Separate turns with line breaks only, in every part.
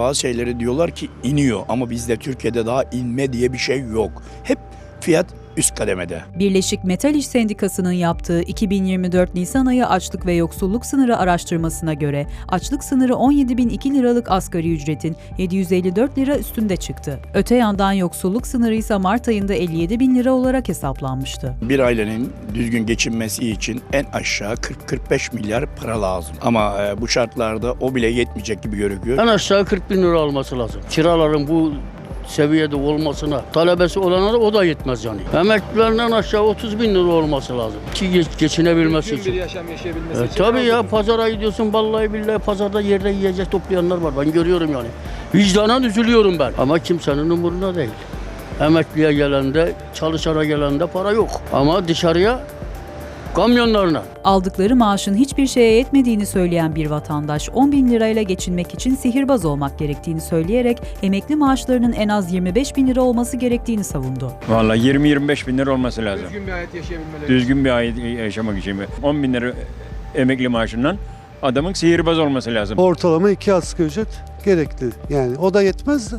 bazı şeyleri diyorlar ki iniyor ama bizde Türkiye'de daha inme diye bir şey yok. Hep fiyat üst kademede.
Birleşik Metal İş Sendikası'nın yaptığı 2024 Nisan ayı açlık ve yoksulluk sınırı araştırmasına göre açlık sınırı 17.002 liralık asgari ücretin 754 lira üstünde çıktı. Öte yandan yoksulluk sınırı ise Mart ayında 57 bin lira olarak hesaplanmıştı.
Bir ailenin düzgün geçinmesi için en aşağı 40-45 milyar para lazım. Ama e, bu şartlarda o bile yetmeyecek gibi görünüyor.
En aşağı 40 bin lira alması lazım. Kiraların bu seviyede olmasına, talebesi olana da o da yetmez yani. Emeklilerinden aşağı 30 bin lira olması lazım ki geç- geçinebilmesi
Düzgün bir
için.
yaşam yaşayabilmesi
E,
için.
tabii ya pazara gidiyorsun vallahi billahi pazarda yerde yiyecek toplayanlar var ben görüyorum yani. Vicdanen üzülüyorum ben ama kimsenin umurunda değil. Emekliye gelende, çalışana gelende para yok. Ama dışarıya kamyonlarına.
Aldıkları maaşın hiçbir şeye yetmediğini söyleyen bir vatandaş 10 bin lirayla geçinmek için sihirbaz olmak gerektiğini söyleyerek emekli maaşlarının en az 25 bin lira olması gerektiğini savundu.
Vallahi 20-25 bin lira olması lazım.
Düzgün bir hayat yaşayabilmeleri.
Düzgün bir ay yaşamak için. 10 bin lira emekli maaşından adamın sihirbaz olması lazım.
Ortalama iki asgari ücret gerekli. Yani o da yetmez de.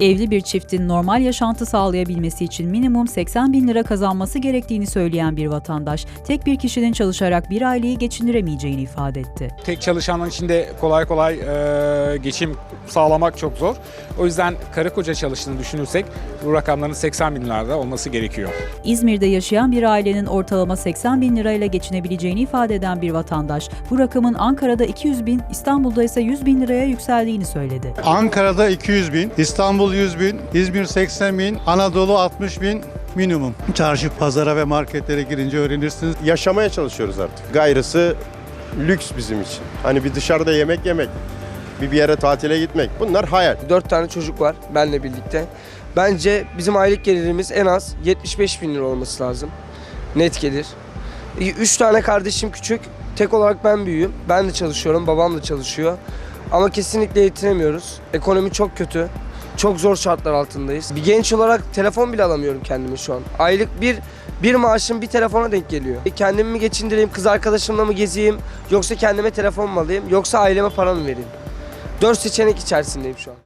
Evli bir çiftin normal yaşantı sağlayabilmesi için minimum 80 bin lira kazanması gerektiğini söyleyen bir vatandaş, tek bir kişinin çalışarak bir aileyi geçindiremeyeceğini ifade etti.
tek çalışanın içinde kolay kolay e, geçim sağlamak çok zor. O yüzden karı koca çalıştığını düşünürsek bu rakamların 80 bin lirada olması gerekiyor.
İzmir'de yaşayan bir ailenin ortalama 80 bin lirayla geçinebileceğini ifade eden bir vatandaş, bu rakamın Ankara'da 200 bin, İstanbul'da ise 100 bin liraya yükseldiğini söyledi.
Ankara'da 200 bin, İstanbul 100 bin, İzmir 80 bin, Anadolu 60 bin minimum. Çarşı, pazara ve marketlere girince öğrenirsiniz.
yaşamaya çalışıyoruz artık. Gayrısı lüks bizim için. Hani bir dışarıda yemek yemek, bir bir yere tatile gitmek. Bunlar hayal.
Dört tane çocuk var benle birlikte. Bence bizim aylık gelirimiz en az 75 bin lira olması lazım. Net gelir. Üç tane kardeşim küçük. Tek olarak ben büyüğüm. Ben de çalışıyorum, babam da çalışıyor. Ama kesinlikle yetinemiyoruz. Ekonomi çok kötü. Çok zor şartlar altındayız. Bir genç olarak telefon bile alamıyorum kendime şu an. Aylık bir bir maaşım bir telefona denk geliyor. E, Kendimi mi geçindireyim, kız arkadaşımla mı gezeyim, yoksa kendime telefon mu alayım, yoksa aileme para mı vereyim? Dört seçenek içerisindeyim şu an.